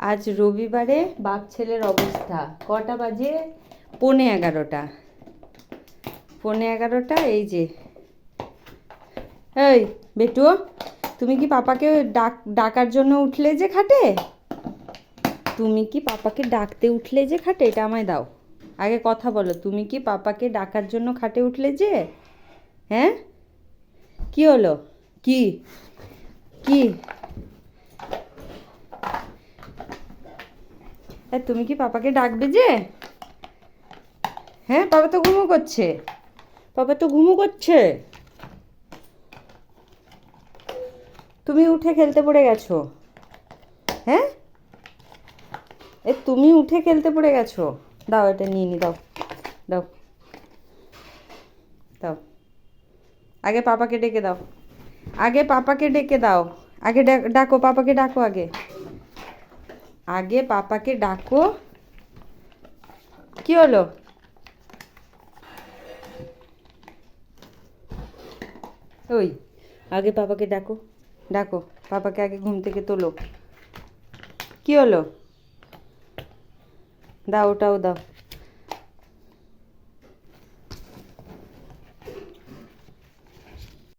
আজ রবিবারে বাপ ছেলের অবস্থা। কটা বাজে? পৌনে এগারোটা। পৌনে এগারোটা, এই যে। এই, বেটু, তুমি কি পাপাকে ডাক, ডাকার জন্য উঠলে যে খাটে? তুমি কি পাপাকে ডাকতে উঠলে যে খাটে? এটা আমায় দাও। আগে কথা বলো, তুমি কি পাপাকে ডাকার জন্য খাটে উঠলে যে? হ্যাঁ? কি হলো? কি? কি? তুমি কি পাপাকে ডাকবে যে? হ্যাঁ পাপা তো ঘুমো করছে। পাপা তো ঘুমো করছে। তুমি উঠে খেলতে পড়ে গেছো। হ্যাঁ? এ, তুমি উঠে খেলতে পড়ে গেছো। দাও, এটা নিয়ে নি, দাও দাও দাও। আগে পাপাকে ডেকে দাও। আগে পাপাকে ডেকে দাও। আগে ডাকো, পাপাকে ডাকো আগে। আগে পাপাকে ডাকো। কি হলো? ওই, আগে পাপাকে ডাকো। ডাকো, পাপাকে আগে ঘুম থেকে তোলো। কি হলো? দাও, ওটাও দাও।